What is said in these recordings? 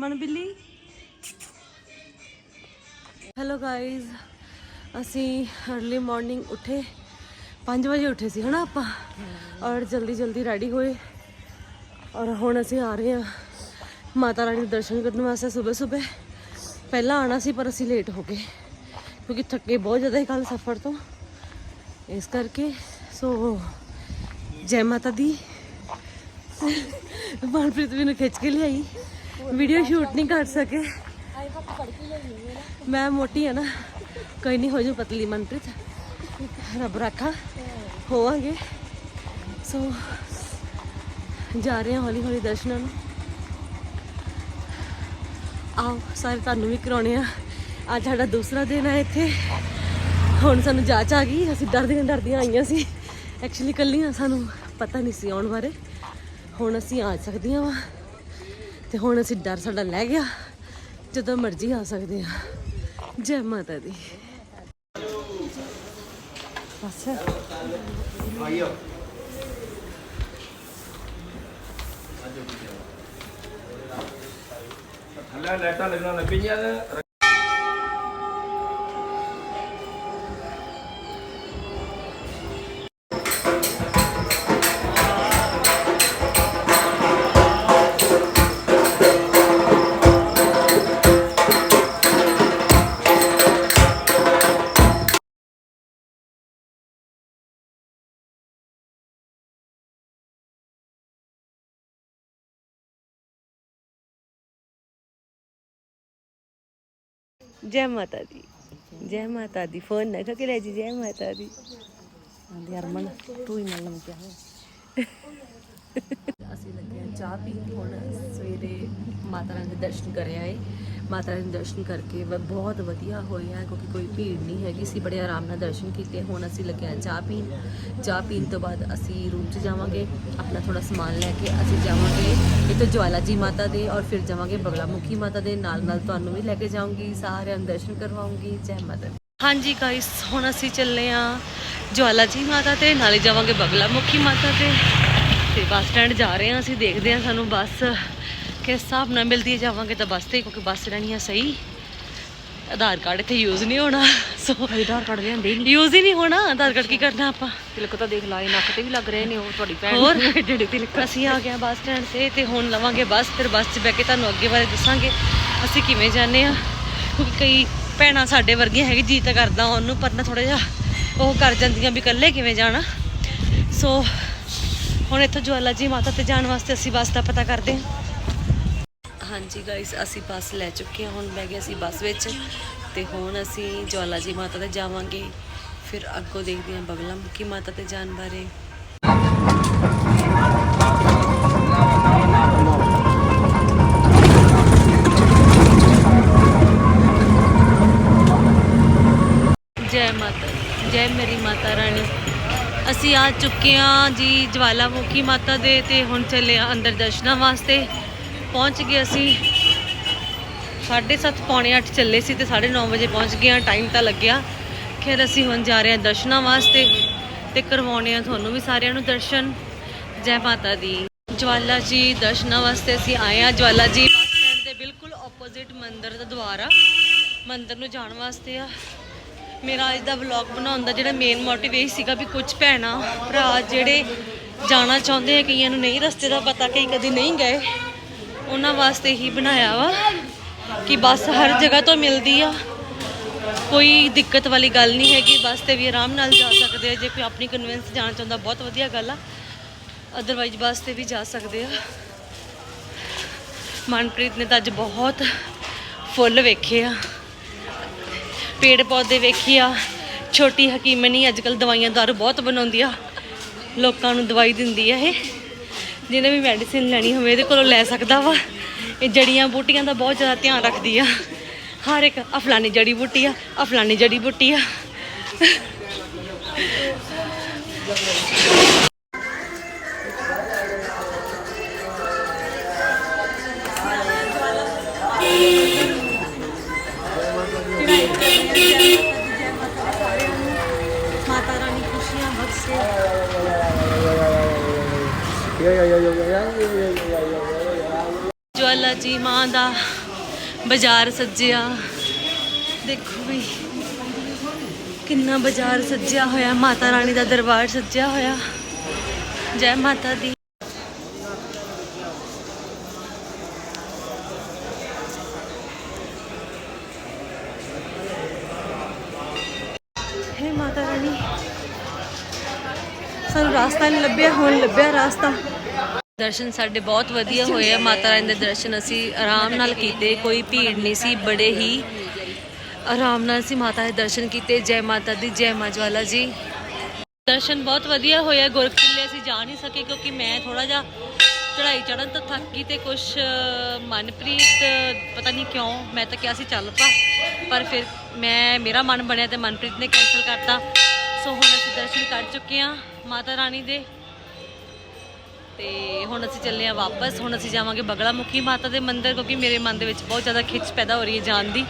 ਮਨ ਬਿੱਲੀ? Hello guys ਅਸੀਂ अर्ਲੀ ਮਾਰਨਿੰਗ ਉੱਠੇ 5 ਵਜੇ ਉੱਠੇ ਸੀ, ਹਨਾ ਆਪਾਂ? ਔਰ ਜਲਦੀ ਜਲਦੀ ਰੈਡੀ ਹੋਏ। ਔਰ ਹੁਣ ਅਸੀਂ ਆ ਰਹੇ ਹਾਂ ਮਾਤਾ ਰਾਣੀ ਦੇ ਦਰਸ਼ਨ ਕਰਨ ਵਾਸਤੇ ਸਵੇਰ ਸਵੇਰ। ਪਹਿਲਾਂ ਆਣਾ ਸੀ, ਪਰ ਅਸੀਂ ਲੇਟ ਹੋ ਗਏ, ਕਿਉਂਕਿ ਥੱਕੇ ਬਹੁਤ ਜ਼ਿਆਦਾ ਹੀ ਕੱਲ ਸਫ਼ਰ ਤੋਂ। ਇਸ ਕਰਕੇ ਸੋ ਜੈ ਮਾਤਾ ਦੀ। ਮਨਪ੍ਰੀਤ ਵੀ ਨੂੰ ਖਿੱਚ ਕੇ ਲਿਆਈ। ਵੀਡੀਓ ਸ਼ੂਟ ਨਹੀਂ ਕਰ ਸਕੇ ਮੈਂ ਮੋਟੀ ਆ ਨਾ ਕੋਈ ਨਹੀਂ ਹੋ ਜਾ ਪਤਲੀ ਮਨਪ੍ਰੀਤ ਰੱਬ ਰੱਖਾ ਹੋਵਾਂਗੇ ਸੋ ਜਾ ਰਹੇ ਹਾਂ ਹੌਲੀ ਹੌਲੀ ਦਰਸ਼ਨਾਂ ਨੂੰ ਆਓ ਸਾਰੇ ਤੁਹਾਨੂੰ ਵੀ ਕਰਾਉਣੇ ਆ ਅੱਜ ਸਾਡਾ ਦੂਸਰਾ ਦਿਨ ਹੈ ਇੱਥੇ ਹੁਣ ਸਾਨੂੰ ਜਾਚ ਆ ਗਈ ਅਸੀਂ ਡਰਦੀਆਂ ਡਰਦੀਆਂ ਆਈਆਂ ਸੀ ਐਕਚੁਅਲੀ ਕੱਲੀਆਂ ਸਾਨੂੰ ਪਤਾ ਨਹੀਂ ਸੀ ਆਉਣ ਬਾਰੇ ਹੁਣ ਅਸੀਂ ਆ ਸਕਦੀਆਂ ਵਾ ਤੇ ਹੁਣ ਅਸੀਂ ਡਰ ਸਾਡਾ ਲੈ ਗਿਆ। ਜਦੋਂ ਮਰਜ਼ੀ ਆ ਸਕਦੇ ਆ। ਜੈ ਮਾਤਾ ਦੀ। ਬਸ। ਥੱਲੇ ਲਾਈਟਾਂ ਲੱਗਣ ਲੱਗ ਜੈ ਮਾਤਾ ਦੀ ਜੈ ਮਾਤਾ ਦੀ ਫੋਨ ਨਾ ਕੇ ਲੈ ਜੀ ਜੈ ਮਾਤਾ ਦੀ ਆਂਦੀ ਹਰਮਨ ਤੂੰ ਹੀ ਮਿਲ ਲੰਮਿਆ ਹੋਇਆ ਅਸੀਂ ਲੱਗੇ ਚਾਹ ਪੀਣ ਹੁਣ ਸਵੇਰੇ ਮਾਤਾ ਰਾਣੀ ਦੇ ਦਰਸ਼ਨ ਕਰ ਆਏ ਮਾਤਾ ਰਾਣੀ ਦੇ ਦਰਸ਼ਨ ਕਰਕੇ ਬਹੁਤ ਵਧੀਆ ਹੋਏ ਆ, ਕਿਉਂਕਿ ਕੋਈ ਭੀੜ ਨਹੀਂ ਹੈਗੀ। ਸੀ ਬੜੇ ਆਰਾਮ ਨਾਲ ਦਰਸ਼ਨ ਕੀਤੇ। ਹੁਣ ਅਸੀਂ ਲੱਗਿਆ ਚਾਹ ਪੀਣ। ਚਾਹ ਪੀਣ ਤੋਂ ਬਾਅਦ ਅਸੀਂ ਰੂਮ 'ਚ ਜਾਵਾਂਗੇ, ਆਪਣਾ ਥੋੜਾ ਸਮਾਨ ਲੈ ਕੇ ਅਸੀਂ ਜਾਵਾਂਗੇ। ਇੱਥੇ ਜਵਾਲਾ ਜੀ ਮਾਤਾ ਦੇ ਔਰ ਫਿਰ ਜਾਵਾਂਗੇ ਬਗਲਾ ਮੁਖੀ ਮਾਤਾ ਦੇ। ਨਾਲ ਨਾਲ ਤੁਹਾਨੂੰ ਵੀ ਲੈ ਕੇ ਜਾਊਂਗੀ, ਸਾਰਿਆਂ ਨੂੰ ਦਰਸ਼ਨ ਕਰਵਾਉਂਗੀ ਜੈ ਮਾਤਾ ਹਾਂਜੀ ਗਾਇਸ ਹੁਣ ਅਸੀਂ ਚੱਲੇ ਆ ਜਵਾਲਾ ਜੀ ਮਾਤਾ ਤੇ, ਨਾਲੇ ਜਾਵਾਂਗੇ ਬਗਲਾ ਮੁਖੀ ਮਾਤਾ ਤੇ। ਤੇ ਬੱਸ ਸਟੈਂਡ ਜਾ ਰਹੇ ਹਾਂ ਅਸੀਂ ਦੇਖਦੇ ਹਾਂ ਸਾਨੂੰ ਬੱਸ। ਕਿਸ ਹਿਸਾਬ ਨਾਲ ਮਿਲਦੀ ਜਾਵਾਂਗੇ ਤਾਂ ਬੱਸ ਤੇ ਕਿਉਂਕਿ ਬੱਸ ਰਹਿਣੀ ਹੈ ਸਹੀ। ਆਧਾਰ ਕਾਰਡ ਇੱਥੇ ਯੂਜ਼ ਨਹੀਂ ਹੋਣਾ। ਸੋ ਆਧਾਰ ਕਾਰਡ ਲਿਆਂਦੇ ਨਹੀਂ। ਯੂਜ਼ ਹੀ ਨਹੀਂ ਹੋਣਾ ਆਧਾਰ ਕਾਰਡ ਕੀ ਕਰਨਾ ਆਪਾਂ? ਤਿਲਕ ਤਾਂ ਦੇਖ ਲਾਏ ਨੱਕ ਤੇ ਵੀ ਲੱਗ ਰਹੇ ਨੇ ਉਹ ਤੁਹਾਡੀ ਭੈਣ ਹੋਰ? ਜਿਹੜੇ ਤਿਲਕ। ਅਸੀਂ ਆ ਗਏ ਬੱਸ ਸਟੈਂਡ ਤੇ ਤੇ ਹੁਣ ਲਵਾਂਗੇ ਬੱਸ ਫਿਰ ਬੱਸ 'ਚ ਬਹਿ ਕੇ ਤੁਹਾਨੂੰ ਅੱਗੇ ਬਾਰੇ ਦੱਸਾਂਗੇ ਅਸੀਂ ਕਿਵੇਂ ਜਾਂਦੇ ਆ ਕਿਉਂਕਿ ਕਈ ਭੈਣਾਂ ਸਾਡੇ ਵਰਗੀਆਂ ਹੈਗੀ ਜੀ ਤਾਂ ਕਰਦਾ ਉਹਨੂੰ ਪਰ ਨਾ ਥੋੜਾ ਜਿਹਾ ਉਹ ਕਰ ਜਾਂਦੀਆਂ ਵੀ ਇਕੱਲੇ ਕਿਵੇਂ ਜਾਣਾ। ਸੋ ਹੁਣ ਇੱਥੋਂ ਜਵਾਲਾ ਜੀ ਮਾਤਾ ਤੇ ਜਾਣ ਵਾਸਤੇ ਅਸੀਂ ਬੱਸ ਦਾ ਪਤਾ ਕਰਦੇ ਹਾਂ। ਹਾਂਜੀ ਗਾਇਸ ਅਸੀਂ ਬੱਸ ਲੈ ਚੁੱਕੇ ਹਾਂ। ਹੁਣ ਬਹਿ ਗਏ ਅਸੀਂ ਬੱਸ ਵਿੱਚ ਤੇ ਹੁਣ ਅਸੀਂ ਜਵਾਲਾ ਜੀ ਮਾਤਾ ਤੇ ਜਾਵਾਂਗੇ। ਫਿਰ ਅੱਗੋਂ ਦੇਖਦੇ ਹਾਂ ਬਗਲਾ ਮੁਖੀ ਮਾਤਾ ਤੇ ਜਾਣ ਬਾਰੇ। ਜੈ ਮਾਤਾ ਜੈ ਮੇਰੀ ਮਾਤਾ ਰਾਣੀ। ਅਸੀਂ ਆ ਚੁੱਕੇ ਹਾਂ ਜੀ ਜਵਾਲਾਮੁਖੀ ਮਾਤਾ ਦੇ ਤੇ ਹੁਣ ਚੱਲੇ ਆ ਅੰਦਰ ਦਰਸ਼ਨਾਂ ਵਾਸਤੇ। ਪਹੁੰਚ ਗਏ ਅਸੀਂ। 7:30 ਪੌਣੇ 8 ਚੱਲੇ ਸੀ ਤੇ 9:30 ਵਜੇ ਪਹੁੰਚ ਗਏ ਆ ਟਾਈਮ ਤਾਂ ਲੱਗਿਆ। ਖੈਰ ਅਸੀਂ ਹੁਣ ਜਾ ਰਹੇ ਹਾਂ ਦਰਸ਼ਨਾਂ ਵਾਸਤੇ ਤੇ ਕਰਵਾਉਣੇ ਆ ਤੁਹਾਨੂੰ ਵੀ ਸਾਰਿਆਂ ਨੂੰ ਦਰਸ਼ਨ। ਜੈ ਮਾਤਾ ਦੀ। ਜਵਾਲਾ ਜੀ, ਦਰਸ਼ਨਾਂ ਵਾਸਤੇ ਅਸੀਂ ਆਏ ਆ ਜਵਾਲਾ ਜੀ, ਬੱਸ ਸਟੈਂਡ ਦੇ ਬਿਲਕੁਲ ਆਪੋਜ਼ਿਟ ਮੰਦਿਰ ਦਾ ਦੁਆਰਾ। ਆ ਮੰਦਿਰ ਨੂੰ ਜਾਣ ਵਾਸਤੇ ਆ। ਮੇਰਾ ਅੱਜ ਦਾ ਵਲੌਗ ਬਣਾਉਣ ਦਾ ਜਿਹੜਾ ਮੇਨ ਮੋਟਿਵ ਇਹ ਸੀਗਾ ਵੀ ਕੁਝ ਭੈਣਾਂ, ਭਰਾ ਜਿਹੜੇ ਜਾਣਾ ਚਾਹੁੰਦੇ ਆ, ਕਈਆਂ ਨੂੰ ਨਹੀਂ ਰਸਤੇ ਦਾ ਪਤਾ, ਕਈ ਕਦੀ ਨਹੀਂ ਗਏ। ਉਹਨਾਂ ਵਾਸਤੇ ਹੀ ਬਣਾਇਆ ਵਾ ਕਿ ਬੱਸ ਹਰ ਜਗ੍ਹਾ ਤੋਂ ਮਿਲਦੀ ਆ। ਕੋਈ ਦਿੱਕਤ ਵਾਲੀ ਗੱਲ ਨਹੀਂ ਹੈਗੀ, ਬੱਸ ਤੇ ਵੀ ਆਰਾਮ ਨਾਲ ਜਾ ਸਕਦੇ ਆ। ਜੇ ਕੋਈ ਆਪਣੀ ਕਨਵੈਂਸ ਜਾਣਾ ਚਾਹੁੰਦਾ, ਬਹੁਤ ਵਧੀਆ ਗੱਲ ਆ। ਅਦਰਵਾਈਜ਼ ਬੱਸ ਤੇ ਵੀ ਜਾ ਸਕਦੇ ਆ। ਮਨਪ੍ਰੀਤ ਨੇ ਤਾਂ ਅੱਜ ਬਹੁਤ ਫੁੱਲ ਵੇਖੇ ਆ। ਪੇੜ ਪੌਦੇ ਵੇਖੇ ਆ। ਛੋਟੀ ਹਕੀਮਨੀ ਅੱਜ ਕੱਲ ਦਵਾਈਆਂ ਦਾਰੂ ਬਹੁਤ ਬਣਾਉਂਦੀ ਆ। ਲੋਕਾਂ ਨੂੰ ਦਵਾਈ ਦਿੰਦੀ ਆ ਇਹ। ਜਿਹਨੇ ਵੀ ਮੈਡੀਸਿਨ ਲੈਣੀ ਹੋਵੇ, ਇਹਦੇ ਕੋਲੋਂ ਲੈ ਸਕਦਾ ਵਾ। ਇਹ ਜੜੀਆਂ ਬੂਟੀਆਂ ਦਾ ਬਹੁਤ ਜ਼ਿਆਦਾ ਧਿਆਨ ਰੱਖਦੀ ਆ। ਹਰ ਇੱਕ ਅਫਲਾਨੀ ਜੜੀ ਬੂਟੀ ਆ ਅਫਲਾਨੀ ਜੜੀ ਬੂਟੀ ਆ। ਜਵਾਲਾ ਜੀ ਮਾਂ ਦਾ ਬਾਜ਼ਾਰ ਸੱਜਿਆ। ਦੇਖੋ ਵੀ ਕਿੰਨਾ ਬਾਜ਼ਾਰ ਸੱਜਿਆ ਹੋਇਆ, ਮਾਤਾ ਰਾਣੀ ਦਾ ਦਰਬਾਰ ਸੱਜਿਆ ਹੋਇਆ। ਜੈ ਮਾਤਾ ਦੀ। ਸਾਨੂੰ ਰਾਸਤਾ ਨਹੀਂ ਲੱਭਿਆ, ਹੁਣ ਲੱਭਿਆ ਰਾਸਤਾ। ਦਰਸ਼ਨ ਸਾਡੇ ਬਹੁਤ ਵਧੀਆ ਹੋਏ ਆ। ਮਾਤਾ ਰਾਣੀ ਦੇ ਦਰਸ਼ਨ ਅਸੀਂ ਆਰਾਮ ਨਾਲ ਕੀਤੇ, ਕੋਈ ਭੀੜ ਨਹੀਂ ਸੀ, ਬੜੇ ਹੀ ਆਰਾਮ ਨਾਲ ਅਸੀਂ ਮਾਤਾ ਦੇ ਦਰਸ਼ਨ ਕੀਤੇ। ਜੈ ਮਾਤਾ ਦੀ, ਜੈ ਮਾਂ ਜਵਾਲਾ ਜੀ। ਦਰਸ਼ਨ ਬਹੁਤ ਵਧੀਆ ਹੋਇਆ ਗੁਰਕਿਲੇ ਅਸੀਂ ਜਾ ਨਹੀਂ ਸਕੇ ਕਿਉਂਕਿ ਮੈਂ ਥੋੜਾ ਜਿਹਾ ਚੜਾਈ ਚੜਨ ਤੋਂ ਥੱਕ ਗਈ ਤੇ ਕੁਝ ਮਨਪ੍ਰੀਤ, ਪਤਾ ਨਹੀਂ ਕਿਉਂ ਮੈਂ ਤਾਂ ਕਿਹਾ ਸੀ, ਚੱਲ ਪਾ ਪਰ ਫਿਰ ਮੈਂ, ਮੇਰਾ ਮਨ ਬਣਿਆ ਤੇ ਮਨਪ੍ਰੀਤ ਨੇ ਕੈਨਸਲ ਕਰਤਾ। ਸੋ ਹੁਣ ਅਸੀਂ ਦਰਸ਼ਨ ਕਰ ਚੁੱਕੇ ਹਾਂ ਮਾਤਾ ਰਾਣੀ ਦੇ। ਤੇ ਹੁਣ ਅਸੀਂ ਚੱਲੇ ਆ ਵਾਪਸ। ਹੁਣ ਅਸੀਂ ਜਾਵਾਂਗੇ ਬਗਲਾ ਮੁਖੀ ਮਾਤਾ ਦੇ ਮੰਦਿਰ ਕਿਉਂਕਿ ਮੇਰੇ ਮਨ ਦੇ ਵਿੱਚ ਬਹੁਤ ਜ਼ਿਆਦਾ ਖਿੱਚ ਪੈਦਾ ਹੋ ਰਹੀ ਹੈ ਜਾਣ ਦੀ।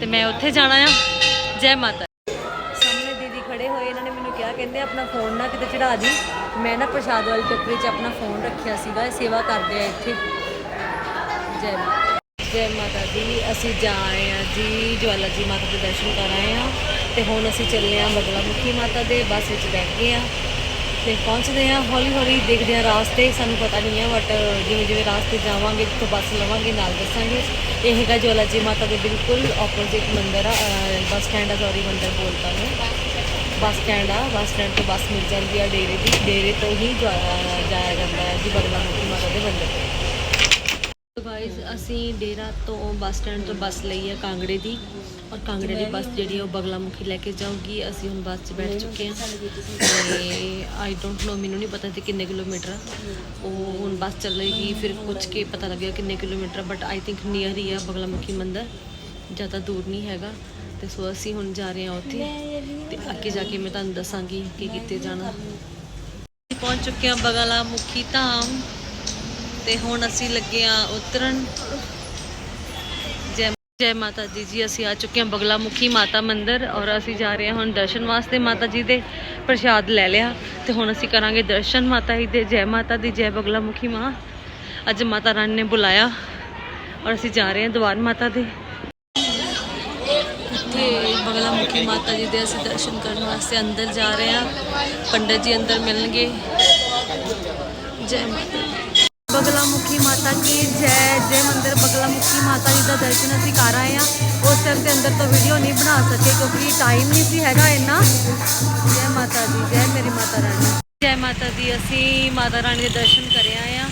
ਤੇ ਮੈਂ ਉੱਥੇ ਜਾਣਾ ਆ। ਜੈ ਮਾਤਾ। ਸਾਹਮਣੇ ਦੀਦੀ ਖੜੇ ਹੋਏ, ਇਹਨਾਂ ਨੇ ਮੈਨੂੰ ਕਿਹਾ, ਕਹਿੰਦੇ ਆਪਣਾ ਫੋਨ ਨਾ ਕਿਤੇ ਚੜਾ ਦੀ। ਮੈਂ ਨਾ ਪ੍ਰਸ਼ਾਦ ਵਾਲੀ ਟੋਕਰੀ 'ਚ ਆਪਣਾ ਫੋਨ ਰੱਖਿਆ ਸੀਗਾ ਸੇਵਾ ਕਰਦੇ ਆ ਇੱਥੇ। ਜੈ ਮਾਤਾ। ਜੈ ਮਾਤਾ ਦੀ ਅਸੀਂ ਜਾ ਰਹੇ ਆ ਜੀ, ਜਵਾਲਾ ਜੀ ਮਾਤਾ ਦੇ ਦਰਸ਼ਨ ਕਰ ਆਏ ਆ ਤੇ ਹੁਣ ਅਸੀਂ ਚੱਲੇ ਆ ਬਗਲਾ ਮੁਖੀ ਮਾਤਾ ਦੇ ਬੱਸ ਵਿੱਚ ਬੈਠ ਗਏ ਆ ਤੇ ਪਹੁੰਚਦੇ ਆ ਹੌਲੀ ਹੌਲੀ ਦੇਖਦੇ ਆ ਰਾਸਤੇ, ਸਾਨੂੰ ਪਤਾ ਨਹੀਂ ਹੈ ਬਟ ਜਿਵੇਂ ਜਿਵੇਂ ਰਾਸਤੇ ਜਾਵਾਂਗੇ, ਜਿੱਥੋਂ ਬੱਸ ਲਵਾਂਗੇ, ਨਾਲ ਦੱਸਾਂਗੇ। ਇਹ ਹੈਗਾ ਜਵਾਲਾ ਜੀ ਮਾਤਾ ਦੇ ਬਿਲਕੁਲ ਆਪੋਜ਼ਿਟ ਮੰਦਿਰ ਆ ਬੱਸ ਸਟੈਂਡ ਆ ਸੌਰੀ ਮੰਦਿਰ ਬੋਲਤਾ ਮੈਂ। ਬੱਸ ਸਟੈਂਡ ਆ, ਬੱਸ ਸਟੈਂਡ ਤੋਂ ਬੱਸ ਮਿਲ ਜਾਂਦੀ ਆ ਡੇਰੇ ਦੀ, ਡੇਰੇ ਤੋਂ ਹੀ ਜਾ- ਜਾਇਆ ਜਾਂਦਾ ਹੈ ਜੀ ਬਗਲਾ ਮੁਖੀ ਮਾਤਾ ਦੇ ਮੰਦਿਰ। ਤੇ ਗਾਇਸ ਅਸੀਂ ਡੇਰਾ ਤੋਂ ਬੱਸ ਸਟੈਂਡ ਤੋਂ ਬੱਸ ਲਈ ਹੈ ਕਾਂਗੜੇ ਦੀ ਔਰ ਕਾਂਗੜੇ ਦੀ ਬੱਸ ਜਿਹੜੀ ਹੈ ਉਹ ਬਗਲਾ ਮੁਖੀ ਲੈ ਕੇ ਜਾਊਗੀ। ਅਸੀਂ ਹੁਣ ਬੱਸ 'ਚ ਬੈਠ ਚੁੱਕੇ ਹਾਂ। ਤੇ ਆਈ ਡੋਂਟ ਨੋ ਮੈਨੂੰ ਨਹੀਂ ਪਤਾ ਤੇ ਕਿੰਨੇ ਕਿਲੋਮੀਟਰ ਆ। ਉਹ ਹੁਣ ਬੱਸ ਚੱਲੇਗੀ, ਫਿਰ ਪੁੱਛ ਕੇ ਪਤਾ ਲੱਗਿਆ ਕਿੰਨੇ kilometre but I think near ਹੀ ਆ ਬਗਲਾ ਮੁਖੀ ਮੰਦਿਰ। ਜ਼ਿਆਦਾ ਦੂਰ ਨਹੀਂ ਹੈਗਾ। ਤੇ ਸੋ ਅਸੀਂ ਹੁਣ ਜਾ ਰਹੇ ਹਾਂ ਉੱਥੇ। ਤੇ ਅੱਗੇ ਜਾ ਕੇ ਮੈਂ ਤੁਹਾਨੂੰ ਦੱਸਾਂਗੀ ਕਿ ਕਿੱਥੇ ਜਾਣਾ। ਅਸੀਂ ਪਹੁੰਚ ਚੁੱਕੇ ਹਾਂ ਬਗਲਾ ਮੁਖੀ ਧਾਮ। ਤੇ ਹੁਣ ਅਸੀਂ ਲੱਗੇ ਆ ਉਤਰਨ। ਜੈ ਜੈ ਮਾਤਾ ਦੀ ਜੀ, ਅਸੀਂ ਆ ਚੁੱਕੇ ਹਾਂ ਬਗਲਾ ਮੁਖੀ ਮਾਤਾ ਮੰਦਿਰ ਔਰ ਅਸੀਂ ਜਾ ਰਹੇ ਹਾਂ ਹੁਣ ਦਰਸ਼ਨ ਵਾਸਤੇ ਮਾਤਾ ਜੀ ਦੇ ਪ੍ਰਸ਼ਾਦ ਲੈ ਲਿਆ ਤੇ ਹੁਣ ਅਸੀਂ ਕਰਾਂਗੇ ਦਰਸ਼ਨ ਮਾਤਾ ਜੀ ਦੇ। ਜੈ ਮਾਤਾ ਦੀ, ਜੈ ਬਗਲਾ ਮੁਖੀ ਮਾਂ। ਅੱਜ ਮਾਤਾ ਰਾਣੀ ਨੇ ਬੁਲਾਇਆ ਔਰ ਅਸੀਂ ਜਾ ਰਹੇ ਹਾਂ ਦਵਾਰ ਮਾਤਾ ਦੇ। ਇੱਥੇ ਬਗਲਾ ਮੁਖੀ ਮਾਤਾ ਜੀ ਦੇ ਅਸੀਂ ਦਰਸ਼ਨ ਕਰਨ ਵਾਸਤੇ ਅੰਦਰ ਜਾ ਰਹੇ ਹਾਂ ਪੰਡਤ ਜੀ ਅੰਦਰ ਮਿਲਣਗੇ। ਜੈ ਮਾਤਾ ਬਗਲਾ ਮੁਖੀ ਮਾਤਾ ਕੀ ਜੈ ਜੈ ਮੰਦਿਰ ਬਗਲਾ ਮੁਖੀ ਮਾਤਾ ਜੀ ਦਾ ਦਰਸ਼ਨ ਅਸੀਂ ਕਰ ਆਏ ਆ ਉਸ ਟਾਈਮ ਦੇ ਅੰਦਰ ਤੋਂ ਵੀਡੀਓ ਨਹੀਂ ਬਣਾ ਸਕੇ ਕਿਉਂਕਿ ਟਾਈਮ ਨਹੀਂ ਸੀ ਹੈਗਾ ਇੰਨਾ ਜੈ ਮਾਤਾ ਦੀ ਜੈ ਮੇਰੀ ਮਾਤਾ ਰਾਣੀ ਜੈ ਮਾਤਾ ਦੀ ਅਸੀਂ ਮਾਤਾ ਰਾਣੀ ਦੇ ਦਰਸ਼ਨ ਕਰ ਆਏ ਆ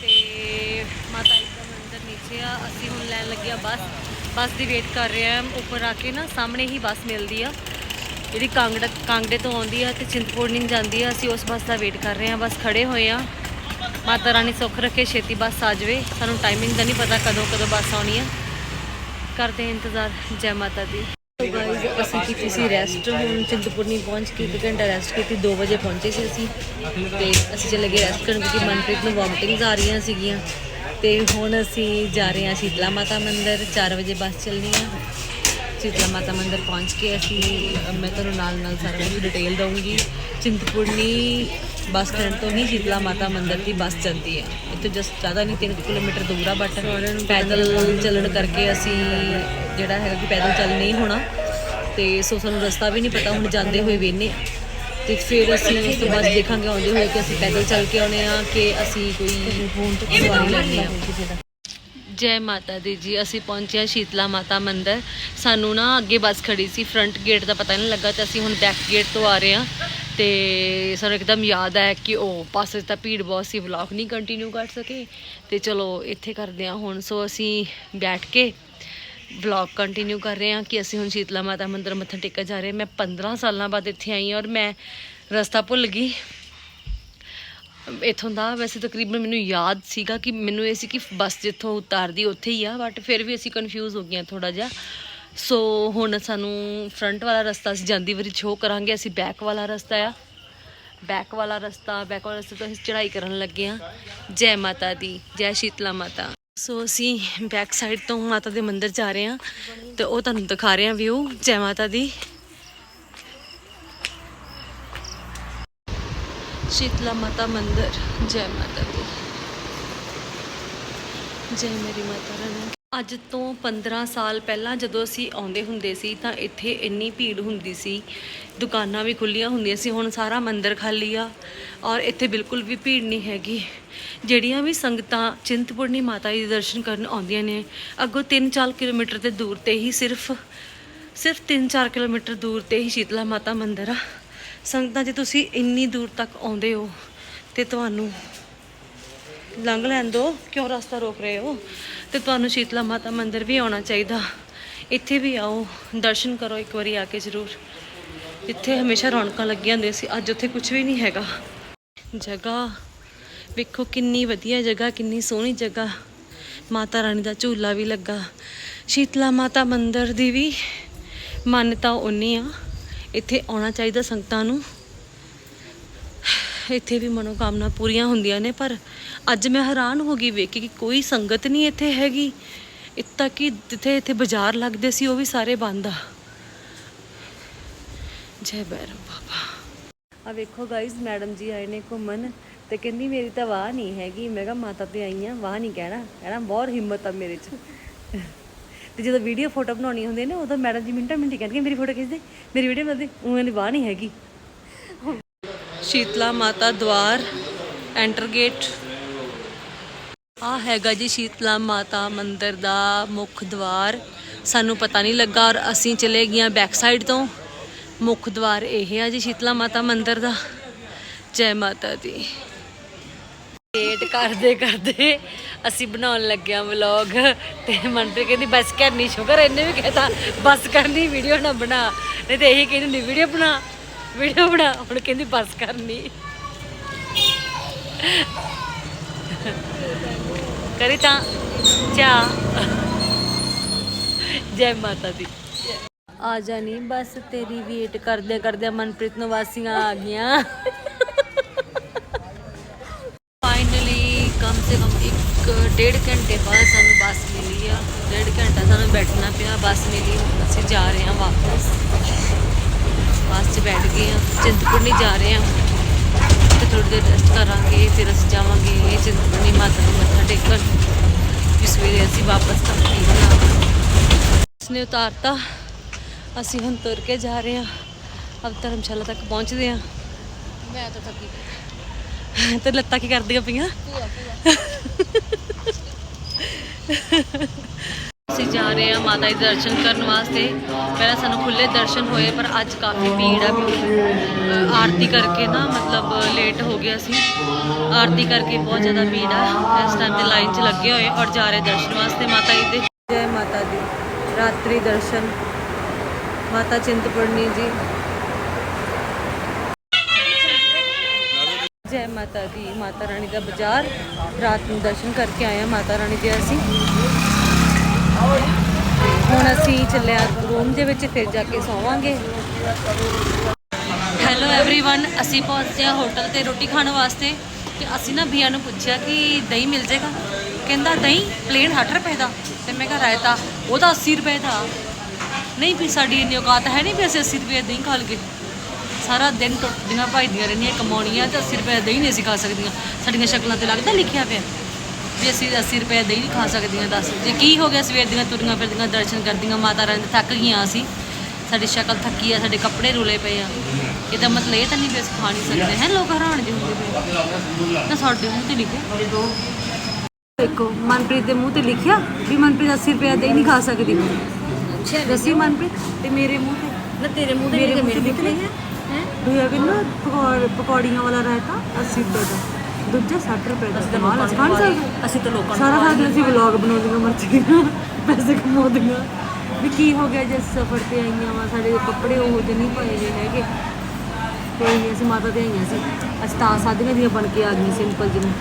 ਤੇ ਮਾਤਾ ਜੀ ਦਾ ਮੰਦਿਰ ਨੀਚੇ ਆ ਅਸੀਂ ਹੁਣ ਲੈਣ ਲੱਗੇ ਆ ਬੱਸ ਬੱਸ ਦੀ ਵੇਟ ਕਰ ਰਹੇ ਆ ਉੱਪਰ ਆ ਕੇ ਨਾ ਸਾਹਮਣੇ ਹੀ ਬੱਸ ਮਿਲਦੀ ਆ ਜਿਹੜੀ ਕਾਂਗੜਾ ਕਾਂਗੜੇ ਤੋਂ ਆਉਂਦੀ ਆ ਤੇ ਚਿੰਤਪੁਰਨੀ ਨੂੰ ਜਾਂਦੀ ਆ ਅਸੀਂ ਉਸ ਬੱਸ ਦਾ ਵੇਟ ਕਰ ਰਹੇ ਆ ਬਸ ਖੜੇ ਹੋਏ ਆ ਮਾਤਾ ਰਾਣੀ ਸੁੱਖ ਰੱਖੇ, ਛੇਤੀ ਬੱਸ ਆ ਜਾਵੇ। ਸਾਨੂੰ ਟਾਈਮਿੰਗ ਦਾ ਨਹੀਂ ਪਤਾ ਕਦੋਂ ਕਦੋਂ ਬੱਸ ਆਉਣੀ ਆ। ਕਰਦੇ ਇੰਤਜ਼ਾਰ, ਜੈ ਮਾਤਾ ਦੀ। ਸੋ ਅਸੀਂ ਕੀਤੀ ਸੀ ਰੈਸਟ ਹੁਣ ਚਿੰਤਪੁਰਨੀ ਪਹੁੰਚ ਕੇ ਇੱਕ ਘੰਟਾ ਰੈਸਟ ਕੀਤੀ 2 ਵਜੇ ਪਹੁੰਚੇ ਸੀ ਅਸੀਂ। ਤੇ ਅਸੀਂ ਚਲੇ ਗਏ ਰੈਸਟ ਕਰਨ ਕਿਉਂਕਿ ਮਨਪ੍ਰੀਤ ਨੂੰ ਵੋਮਟਿੰਗਸ ਆ ਰਹੀਆਂ ਸੀਗੀਆਂ। ਤੇ ਹੁਣ ਅਸੀਂ ਜਾ ਰਹੇ ਹਾਂ ਸ਼ੀਤਲਾ ਮਾਤਾ ਮੰਦਿਰ 4 ਵਜੇ ਬੱਸ ਚੱਲਣੀ ਆ। ਸ਼ੀਤਲਾ ਮਾਤਾ ਮੰਦਿਰ ਪਹੁੰਚ ਕੇ ਅਸੀਂ ਮੈਂ ਤੁਹਾਨੂੰ ਨਾਲ ਨਾਲ ਸਾਰਾ ਕੁਝ ਡਿਟੇਲ ਦਊਂਗੀ। ਚਿੰਤਪੁਰਨੀ ਬੱਸ ਸਟੈਂਡ ਤੋਂ ਹੀ ਸ਼ੀਤਲਾ ਮਾਤਾ ਮੰਦਿਰ ਦੀ ਬੱਸ ਚੱਲਦੀ ਹੈ। ਇੱਥੇ ਜਸਟ ਜ਼ਿਆਦਾ ਨਹੀਂ 3 ਕਿਲੋਮੀਟਰ ਦੂਰ ਆ ਬਟ ਪੈਦਲ ਚੱਲਣ ਕਰਕੇ ਅਸੀਂ ਜਿਹੜਾ ਹੈਗਾ ਕਿ ਪੈਦਲ ਚੱਲ ਨਹੀਂ ਹੋਣਾ। ਤੇ ਸੋ ਸਾਨੂੰ ਰਸਤਾ ਵੀ ਨਹੀਂ ਪਤਾ ਹੁਣ ਜਾਂਦੇ ਹੋਏ ਵੇਨੇ ਤੇ ਫਿਰ ਅਸੀਂ ਉਸ ਤੋਂ ਬਾਅਦ ਦੇਖਾਂਗੇ ਆਉਂਦੇ ਹੋਏ ਕਿ ਅਸੀਂ ਪੈਦਲ ਚੱਲ ਕੇ ਆਉਣੇ ਆ ਕਿ ਅਸੀਂ ਕੋਈ ਫੋਨ ਤੋਂ ਸਵਾਰੀ ਲੈਣੀ ਆ। ਜੈ ਮਾਤਾ ਦੀ ਜੀ ਅਸੀਂ ਪਹੁੰਚੇ ਹਾਂ ਸ਼ੀਤਲਾ ਮਾਤਾ ਮੰਦਿਰ। ਸਾਨੂੰ ਨਾ ਅੱਗੇ ਬੱਸ ਖੜੀ ਸੀ ਫਰੰਟ ਗੇਟ ਦਾ ਪਤਾ ਨਹੀਂ ਲੱਗਾ ਤੇ ਅਸੀਂ ਹੁਣ ਬੈਕ ਗੇਟ ਤੋਂ ਆ ਰਹੇ ਹਾਂ। ਤੇ ਸਾਨੂੰ ਇੱਕਦਮ ਯਾਦ ਆਇਆ ਕਿ ਉਹ ਪਾਸੇ ਤਾਂ ਭੀੜ ਬਹੁਤ ਸੀ ਵਲੌਗ ਨਹੀਂ ਕੰਟੀਨਿਊ ਕਰ ਸਕੇ। ਤੇ ਚਲੋ, ਇੱਥੇ ਕਰਦੇ ਹਾਂ ਹੁਣ। ਸੋ ਅਸੀਂ ਬੈਠ ਕੇ ਵਲੌਗ ਕੰਟੀਨਿਊ ਕਰ ਰਹੇ ਹਾਂ ਕਿ ਅਸੀਂ ਹੁਣ ਸ਼ੀਤਲਾ ਮਾਤਾ ਮੰਦਿਰ ਮੱਥਾ ਟੇਕਣ ਜਾ ਰਹੇ ਮੈਂ 15 ਸਾਲਾਂ ਬਾਅਦ ਇੱਥੇ ਆਈ ਹਾਂ ਔਰ ਮੈਂ ਰਸਤਾ ਭੁੱਲ ਗਈ। ਇਥੋਂ ਦਾ ਵੈਸੇ ਤਕਰੀਬਨ ਮੈਨੂੰ ਯਾਦ ਸੀਗਾ ਕਿ ਮੈਨੂੰ ਇਹ ਸੀ ਕਿ ਬੱਸ ਜਿੱਥੋਂ ਉਤਾਰਦੀ ਉੱਥੇ ਹੀ ਆ ਬਟ ਫਿਰ ਵੀ ਅਸੀਂ ਕਨਫਿਊਜ਼ ਹੋ ਗਏ ਥੋੜਾ ਜਿਹਾ। ਸੋ ਹੁਣ ਸਾਨੂੰ ਫਰੰਟ ਵਾਲਾ ਰਸਤਾ ਅਸੀਂ ਜਾਂਦੀ ਵਾਰੀ ਸ਼ੋਅ ਕਰਾਂਗੇ, ਅਸੀਂ ਬੈਕ ਵਾਲਾ ਰਸਤਾ ਆ। ਬੈਕ ਵਾਲਾ ਰਸਤਾ ਬੈਕ ਵਾਲਾ ਰਸਤੇ ਤੋਂ ਅਸੀਂ ਚੜ੍ਹਾਈ ਕਰਨ ਲੱਗੇ ਆ। ਜੈ ਮਾਤਾ ਦੀ, ਜੈ ਸ਼ੀਤਲਾ ਮਾਤਾ। ਸੋ ਅਸੀਂ ਬੈਕ ਸਾਈਡ ਤੋਂ ਮਾਤਾ ਦੇ ਮੰਦਿਰ ਜਾ ਰਹੇ ਹਾਂ ਤੇ ਉਹ ਤੁਹਾਨੂੰ ਦਿਖਾ ਰਹੇ ਹਾਂ ਵਿਊ ਜੈ ਮਾਤਾ ਦੀ। ਸ਼ੀਤਲਾ ਮਾਤਾ ਮੰਦਿਰ, ਜੈ ਮਾਤਾ ਦੀ। ਜੈ ਮੇਰੀ ਮਾਤਾ ਰਾਣੀ। ਅੱਜ ਤੋਂ 15 ਸਾਲ ਪਹਿਲਾਂ ਜਦੋਂ ਅਸੀਂ ਆਉਂਦੇ ਹੁੰਦੇ ਸੀ ਤਾਂ ਇੱਥੇ ਇੰਨੀ ਭੀੜ ਹੁੰਦੀ ਸੀ, ਦੁਕਾਨਾਂ ਵੀ ਖੁੱਲੀਆਂ ਹੁੰਦੀਆਂ ਸੀ, ਹੁਣ ਸਾਰਾ ਮੰਦਿਰ ਖਾਲੀ ਆ ਔਰ ਇੱਥੇ ਬਿਲਕੁਲ ਵੀ ਭੀੜ ਨਹੀਂ ਹੈਗੀ। ਜਿਹੜੀਆਂ ਵੀ ਸੰਗਤਾਂ ਚਿੰਤਪੁਰਨੀ ਮਾਤਾ ਜੀ ਦੇ ਦਰਸ਼ਨ ਕਰਨ ਆਉਂਦੀਆਂ ਨੇ, ਅੱਗੋਂ 3-4 ਕਿਲੋਮੀਟਰ ਦੇ ਦੂਰ ਤੇ ਹੀ ਸਿਰਫ ਸਿਰਫ 3-4 ਕਿਲੋਮੀਟਰ ਦੂਰ ਤੇ ਹੀ ਸ਼ੀਤਲਾ ਮਾਤਾ ਮੰਦਿਰ ਆ। ਸੰਗਤਾਂ ਜੇ ਤੁਸੀਂ ਇੰਨੀ ਦੂਰ ਤੱਕ ਆਉਂਦੇ ਹੋ ਤੇ ਤੁਹਾਨੂੰ ਲੰਘ ਲੈਣ ਦੋ ਕਿਉਂ ਰਸਤਾ ਰੋਕ ਰਹੇ ਹੋ? ਤੇ ਤੁਹਾਨੂੰ ਸ਼ੀਤਲਾ ਮਾਤਾ ਮੰਦਿਰ ਵੀ ਆਉਣਾ ਚਾਹੀਦਾ। ਇੱਥੇ ਵੀ ਆਓ, ਦਰਸ਼ਨ ਕਰੋ ਇੱਕ ਵਾਰੀ ਆ ਕੇ ਜ਼ਰੂਰ। ਇੱਥੇ ਹਮੇਸ਼ਾ ਰੌਣਕਾਂ ਲੱਗੀਆਂ ਹੁੰਦੀਆਂ ਸੀ, ਅੱਜ ਉੱਥੇ ਕੁਝ ਵੀ ਨਹੀਂ ਹੈਗਾ। ਜਗ੍ਹਾ ਵੇਖੋ ਕਿੰਨੀ ਵਧੀਆ ਜਗ੍ਹਾ, ਕਿੰਨੀ ਸੋਹਣੀ ਜਗ੍ਹਾ। ਮਾਤਾ ਰਾਣੀ ਦਾ ਝੂਲਾ ਵੀ ਲੱਗਾ। ਸ਼ੀਤਲਾ ਮਾਤਾ ਮੰਦਿਰ ਦੀ ਵੀ ਮਾਨਤਾ ਉਨੀ ਆ, ਇੱਥੇ ਆਉਣਾ ਚਾਹੀਦਾ ਸੰਗਤਾਂ ਨੂੰ। ਇੱਥੇ ਵੀ ਮਨੋਕਾਮਨਾ ਪੂਰੀਆਂ ਹੁੰਦੀਆਂ ਨੇ, ਪਰ ਅੱਜ ਮੈਂ ਹੈਰਾਨ ਹੋ ਗਈ ਵੇਖ ਕਿ ਕੋਈ ਸੰਗਤ ਨਹੀਂ ਇੱਥੇ ਹੈਗੀ। ਇੱਥੇ ਕਿ ਜਿੱਥੇ ਇੱਥੇ ਬਾਜ਼ਾਰ ਲੱਗਦੇ ਸੀ, ਉਹ ਵੀ ਸਾਰੇ ਬੰਦ ਆ। ਜੈ ਬੈਰਮ ਬਾਬਾ। ਆ ਵੇਖੋ ਗਾਇਸ ਮੈਡਮ ਜੀ ਆਏ ਨੇ ਘੁੰਮਣ ਤੇ ਕਹਿੰਦੀ ਮੇਰੀ ਤਾਂ ਵਾਹ ਨਹੀਂ ਹੈਗੀ। ਮੈਂ ਕਿਹਾ ਮਾਤਾ ਤੇ ਆਈ ਆ, ਵਾਹ ਨਹੀਂ ਕਹਿਣਾ। ਕਹਿਣਾ ਬਹੁਤ ਹਿੰਮਤ ਆ ਮੇਰੇ 'ਚ। ਤੇ ਜਦੋਂ ਵੀਡੀਓ ਫੋਟੋ ਬਣਾਉਣੀ ਹੁੰਦੀ ਹੈ ਨਾ, ਉਦੋਂ ਮੈਡਮ ਜੀ ਮਿੰਟਾਂ ਮਿੰਟੀ ਕਹਿੰਦੀ, ਮੇਰੀ ਫੋਟੋ ਖਿੱਚ ਦੇ। ਮੇਰੀ ਵੀਡੀਓ ਬਣਾ ਉਹਨਾਂ ਦੀ ਵਾਹ ਨਹੀਂ ਹੈਗੀ। ਸ਼ੀਤਲਾ ਮਾਤਾ ਦਵਾਰ ਐਂਟਰ ਗੇਟ ਆ ਹੈਗਾ ਜੀ ਸ਼ੀਤਲਾ ਮਾਤਾ ਮੰਦਿਰ ਦਾ ਮੁੱਖ ਦਵਾਰ। ਸਾਨੂੰ ਪਤਾ ਨਹੀਂ ਲੱਗਾ ਔਰ ਅਸੀਂ ਚਲੇ ਗਈਆਂ ਬੈਕ ਸਾਈਡ ਤੋਂ। ਮੁੱਖ ਦਵਾਰ ਇਹ ਆ ਜੀ ਸ਼ੀਤਲਾ ਮਾਤਾ ਮੰਦਿਰ ਦਾ। ਜੈ ਮਾਤਾ ਦੀ। ਵੇਟ ਕਰਦੇ ਕਰਦੇ ਅਸੀਂ ਬਣਾਉਣ ਲੱਗਿਆ ਵਲੌਗ ਤੇ ਮਨਪ੍ਰੀਤ ਕਹਿੰਦੀ, ਬਸ ਕਰਨੀ ਸ਼ੁਕਰ, ਇਹਨੇ ਵੀ ਕਹਿਤਾ, ਬਸ ਕਰਨੀ ਵੀਡੀਓ ਨਾ ਬਣਾ। ਨਹੀਂ ਤੇ ਇਹੀ ਕਹਿੰਦੀ ਵੀਡੀਓ ਬਣਾ। ਵੀਡੀਓ ਬਣਾ, ਹੁਣ ਕਹਿੰਦੀ ਬਸ ਕਰਨੀ। ਕਰੀ ਤਾਂ ਚਾ। ਜੈ ਮਾਤਾ ਦੀ। ਆ ਜਾਣੀ ਬਸ ਤੇਰੀ ਵੇਟ ਕਰਦੇ ਕਰਦੇ ਮਨਪ੍ਰੀਤ ਨੂੰ ਵਾਸੀਆਂ ਆ ਗਈਆਂ। ਫਾਈਨਲੀ ਕਮ ਸੇ ਕਮ ਇੱਕ ਡੇਢ ਘੰਟੇ ਬਾਅਦ ਸਾਨੂੰ ਬੱਸ ਮਿਲੀ ਆ। ਡੇਢ ਘੰਟਾ ਸਾਨੂੰ ਬੈਠਣਾ ਪਿਆ, ਬੱਸ ਮਿਲੀ, ਅਸੀਂ ਜਾ ਰਹੇ ਹਾਂ ਵਾਪਸ। ਬੱਸ 'ਚ ਬੈਠ ਗਏ ਹਾਂ ਚਿੰਤਪੁਰਨੀ ਜਾ ਰਹੇ ਹਾਂ। ਤੇ ਥੋੜੀ ਦੇਰ ਰੈਸਟ ਕਰਾਂਗੇ ਫਿਰ ਅਸੀਂ ਜਾਵਾਂਗੇ ਚਿੰਤਪੁਰਨੀ ਮਾਤਾ ਨੂੰ ਮੱਥਾ ਟੇਕਣ। ਫਿਰ ਸਵੇਰੇ ਅਸੀਂ ਵਾਪਸ ਕਰ ਪੀਣਾ ਉਸਨੇ ਉਤਾਰਤਾ। ਅਸੀਂ ਹੁਣ ਤੁਰ ਕੇ ਜਾ ਰਹੇ ਹਾਂ। ਅਬ ਧਰਮਸ਼ਾਲਾ ਤੱਕ ਪਹੁੰਚਦੇ ਹਾਂ। ਮੈਂ ਤਾਂ ਥੱਕੀ ਤੇ ਲੱਤਾਂ ਕੀ ਕਰਦੀਆਂ ਪਈਆਂ? ਅਸੀਂ ਜਾ ਰਹੇ ਹਾਂ ਮਾਤਾ ਜੀ ਦੇ ਦਰਸ਼ਨ ਕਰਨ ਵਾਸਤੇ। ਪਹਿਲਾਂ ਸਾਨੂੰ ਖੁੱਲੇ ਦਰਸ਼ਨ ਹੋਏ ਪਰ ਅੱਜ ਕਾਫੀ ਭੀੜ ਆ ਅ, ਆਰਤੀ ਕਰਕੇ ਨਾ ਮਤਲਬ ਲੇਟ ਹੋ ਗਿਆ ਸੀ ਆਰਤੀ ਕਰਕੇ ਬਹੁਤ ਜ਼ਿਆਦਾ ਭੀੜ ਆ। ਇਸ ਟਾਈਮ ਤੇ ਲਾਈਨ 'ਚ ਲੱਗੇ ਹੋਏ ਔਰ ਜਾ ਰਹੇ ਦਰਸ਼ਨ ਵਾਸਤੇ ਮਾਤਾ ਜੀ ਦੇ। ਜੈ ਮਾਤਾ ਦੀ। ਰਾਤਰੀ ਦਰਸ਼ਨ। ਮਾਤਾ ਚਿੰਤਪੁਰਨੀ ਜੀ। ਜੈ ਮਾਤਾ ਦੀ ਮਾਤਾ ਰਾਣੀ ਦਾ ਬਾਜ਼ਾਰ। ਰਾਤ ਨੂੰ ਦਰਸ਼ਨ ਕਰਕੇ ਆਏ ਆ ਮਾਤਾ ਰਾਣੀ ਦੇ ਅਸੀਂ। ਹੁਣ ਅਸੀਂ ਚੱਲਿਆ ਰੂਮ ਦੇ ਵਿੱਚ ਫਿਰ ਜਾ ਕੇ ਸੌਵਾਂਗੇ ਹੈਲੋ एवरीवन ਅਸੀਂ ਪਹੁੰਚੇ ਹਾਂ ਹੋਟਲ ਤੇ ਰੋਟੀ ਖਾਣ ਵਾਸਤੇ ਤੇ ਅਸੀਂ ਨਾ ਭਈਆ ਨੂੰ ਪੁੱਛਿਆ ਕਿ ਦਹੀਂ ਮਿਲ ਜਾਏਗਾ ਕਹਿੰਦਾ ਦਹੀਂ ਪਲੇਨ 60 ਰੁਪਏ ਦਾ ਤੇ ਮੈਂ ਕਿਹਾ ਰਾਇਤਾ ਉਹਦਾ 80 ਰੁਪਏ ਦਾ ਨਹੀਂ ਵੀ ਸਾਡੀ ਇੰਨੀ ਔਕਾਤ ਹੈ ਨਹੀਂ ਵੀ ਅਸੀਂ 80 ਰੁਪਏ ਦਹੀਂ ਖਾ ਲਈਏ ਸਾਰਾ ਦਿਨ ਟੁੱਟਦੀਆਂ ਭਜਦੀਆਂ ਰਹਿੰਦੀਆਂ ਕਮਾਉਣੀਆਂ ਤੇ 80 ਰੁਪਏ ਦਹੀਂ ਨਹੀਂ ਅਸੀਂ ਖਾ ਸਕਦੀਆਂ ਸਾਡੀਆਂ ਸ਼ਕਲਾਂ ਤੇ ਲੱਗਦਾ ਲਿਖਿਆ ਪਿਆ ਵੀ ਅਸੀਂ 80 ਰੁਪਏ ਦਹੀਂ ਨਹੀਂ ਖਾ ਸਕਦੀਆਂ ਦੱਸ। ਜੇ ਕੀ ਹੋ ਗਿਆ ਸਵੇਰ ਦੀਆਂ ਤੁਰੀਆਂ ਫਿਰਦੀਆਂ ਦਰਸ਼ਨ ਕਰਦੀਆਂ ਮਾਤਾ ਰਾਣੀ ਦੇ ਥੱਕ ਗਈਆਂ ਅਸੀਂ। ਸਾਡੀ ਸ਼ਕਲ ਥੱਕੀ ਆ ਸਾਡੇ ਕੱਪੜੇ ਰੁਲੇ ਪਏ ਆ। ਇਹਦਾ ਮਤਲਬ ਇਹ ਤਾਂ ਨਹੀਂ ਵੀ ਅਸੀਂ ਖਾ ਨਹੀਂ ਸਕਦੇ। ਹੈ ਲੋਕ ਹੈਰਾਨ ਜਿਹੇ ਹੁੰਦੇ ਪਏ ਨਾ ਸਾਡੇ ਮੂੰਹ ਤੇ ਲਿਖੋ ਦੇਖੋ ਮਨਪ੍ਰੀਤ ਦੇ ਮੂੰਹ ਤੇ ਲਿਖਿਆ ਵੀ ਮਨਪ੍ਰੀਤ 80 ਰੁਪਏ ਦਹੀਂ ਨਹੀਂ ਖਾ ਸਕਦੀ। ਅੱਛਾ ਦੱਸੀ ਮਨਪ੍ਰੀਤ ਤੇ ਮੇਰੇ ਮੂੰਹ ਤੇ। ਨਾ ਤੇਰੇ ਮੂੰਹ ਤੇ ਮੇਰੇ ਮੂੰਹ ਤੇ ਤੇ ਹੈ? ਹੈ ਕਹਿੰਦਾ ਪਕੌੜ- ਪਕੌੜੀਆਂ ਵਾਲਾ ਰਾਇਤਾ 80 ਰੁਪਏ ਦਾ। ਦੂਜਾ 60 ਰੁਪਏ ਦਾ ਕਮਾਲ ਅਸੀਂ ਖਾ ਨਹੀਂ ਸਕਦੇ ਅਸੀਂ ਤਾਂ ਲੋਕਾਂ ਸਾਰਾ ਸਾਰਾ ਅਸੀਂ ਵਲੌਗ ਬਣਾਉਂਦੀਆਂ ਮਰਜ਼ੀਆਂ ਪੈਸੇ ਕਮਾਉਂਦੀਆਂ। ਵੀ ਕੀ ਹੋ ਗਿਆ ਜੇ ਸਫ਼ਰ ਤੇ ਆਈਆਂ ਵਾ ਸਾਡੇ ਕੱਪੜੇ ਉਹ ਜਿਹੇ ਨਹੀਂ ਪਾਏ ਜੇ ਹੈਗੇ। ਕੋਈ ਨਹੀਂ ਅਸੀਂ ਮਾਤਾ ਤੇ ਆਈਆਂ ਸੀ। ਅਸੀਂ ਤਾਂ ਸਾਦੀਆਂ ਦੀਆਂ ਬਣ ਕੇ ਆ ਗਈਆਂ ਸਿੰਪਲ ਜਿਹੀਆਂ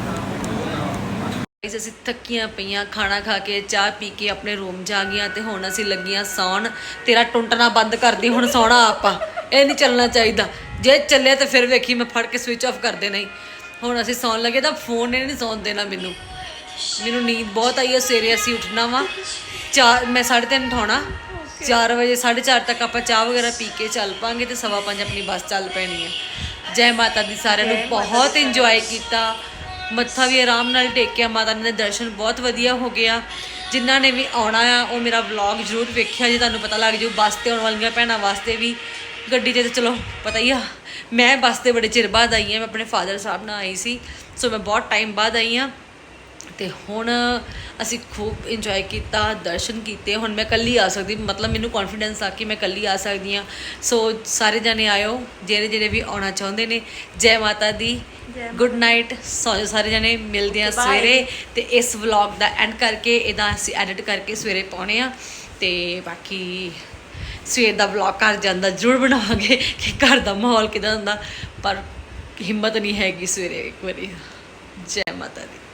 ਗਾਇਸ ਅਸੀਂ ਥੱਕੀਆਂ ਪਈਆਂ ਖਾਣਾ ਖਾ ਕੇ ਚਾਹ ਪੀ ਕੇ ਆਪਣੇ ਰੂਮ ਜਾ ਗਈਆਂ ਤੇ ਹੁਣ ਅਸੀਂ ਲੱਗੀਆਂ ਸੌਣ। ਤੇਰਾ ਟੁੰਟਣਾ ਬੰਦ ਕਰਦੀ ਹੁਣ ਸੌਣਾ ਆਪਾਂ। ਇਹ ਨਹੀਂ ਚੱਲਣਾ ਚਾਹੀਦਾ। ਜੇ ਚੱਲਿਆ ਤੇ ਫਿਰ ਵੇਖੀ ਮੈਂ ਫੜ ਕੇ ਸਵਿਚ ਆਫ ਕਰ ਦੇਣਾ ਹੀ। ਹੁਣ ਅਸੀਂ ਸੌਣ ਲੱਗੇ ਤਾਂ ਫੋਨ ਨੇ ਨਹੀਂ ਸੌਣ ਦੇਣਾ ਮੈਨੂੰ। ਮੈਨੂੰ ਨੀਂਦ ਬਹੁਤ ਆਈ ਹੈ ਸਵੇਰੇ ਅਸੀਂ ਉੱਠਣਾ ਵਾ। ਚਾਰ ਮੈਂ 3:30 ਉਠਾਉਣਾ। 4 ਵਜੇ 4:30 ਤੱਕ ਆਪਾਂ ਚਾਹ ਵਗੈਰਾ ਪੀ ਕੇ ਚੱਲ ਪਾਂਗੇ ਤੇ ਸਵਾ ਪੰਜ ਆਪਣੀ ਬੱਸ ਚੱਲ ਪੈਣੀ ਹੈ ਜੈ ਮਾਤਾ ਦੀ ਸਾਰਿਆਂ ਨੂੰ ਬਹੁਤ ਇੰਜੋਏ ਕੀਤਾ। ਮੱਥਾ ਵੀ ਆਰਾਮ ਨਾਲ ਟੇਕਿਆ ਮਾਤਾ ਨੇ ਦਰਸ਼ਨ ਬਹੁਤ ਵਧੀਆ ਹੋ ਗਿਆ ਜਿਨ੍ਹਾਂ ਨੇ ਵੀ ਆਉਣਾ ਆ ਉਹ ਮੇਰਾ ਵਲੌਗ ਜ਼ਰੂਰ ਵੇਖਿਆ ਜੇ ਤੁਹਾਨੂੰ ਪਤਾ ਲੱਗ ਜੂ ਬੱਸ ਤੇ ਆਉਣ ਵਾਲੀਆਂ ਭੈਣਾਂ ਵਾਸਤੇ ਵੀ। ਗੱਡੀ ਤੇ ਤਾਂ ਚਲੋ ਪਤਾ ਹੀ ਆ। ਮੈਂ ਬੱਸ ਤੇ ਬੜੇ ਚਿਰ ਬਾਅਦ ਆਈ ਆ ਮੈਂ ਆਪਣੇ ਫਾਦਰ ਸਾਹਿਬ ਨਾਲ ਆਈ ਸੀ। ਸੋ ਮੈਂ ਬਹੁਤ ਟਾਈਮ ਬਾਅਦ ਆਈ ਆ। ਤੇ ਹੁਣ ਅਸੀਂ ਖੂਬ ਇੰਜੋਏ ਕੀਤਾ ਦਰਸ਼ਨ ਕੀਤੇ। ਹੁਣ ਮੈਂ ਕੱਲੀ ਆ ਸਕਦੀ ਮਤਲਬ ਮੈਨੂੰ ਕੌਨਫੀਡੈਂਸ ਆ ਕਿ ਮੈਂ ਕੱਲੀ ਆ ਸਕਦੀ ਆ। ਸੋ ਸਾਰੇ ਜਣੇ ਆਇਓ ਜਿਹੜੇ ਜਿਹੜੇ ਵੀ ਆਉਣਾ ਚਾਹੁੰਦੇ ਨੇ ਜੈ ਮਾਤਾ ਦੀ ਗੁੱਡ ਨਾਈਟ ਸਾਰੇ ਜਣੇ ਮਿਲਦੇ ਆ ਸਵੇਰੇ। ਤੇ ਇਸ ਵਲੌਗ ਦਾ ਐਂਡ ਕਰਕੇ ਇਹਦਾ ਅਸੀਂ ਐਡਿਟ ਕਰਕੇ ਸਵੇਰੇ ਪਾਉਣੇ ਆ। ਤੇ ਬਾਕੀ ਸਵੇਰ ਦਾ ਵਲੌਗ ਘਰ ਜਾਂਦਾ, ਜ਼ਰੂਰ ਬਣਾਵਾਂਗੇ ਕਿ ਘਰ ਦਾ ਮਾਹੌਲ ਕਿਦਾਂ ਹੁੰਦਾ, ਪਰ ਹਿੰਮਤ ਨਹੀਂ ਹੈਗੀ ਸਵੇਰੇ ਇੱਕ ਵਾਰੀ। ਜੈ ਮਾਤਾ ਦੀ।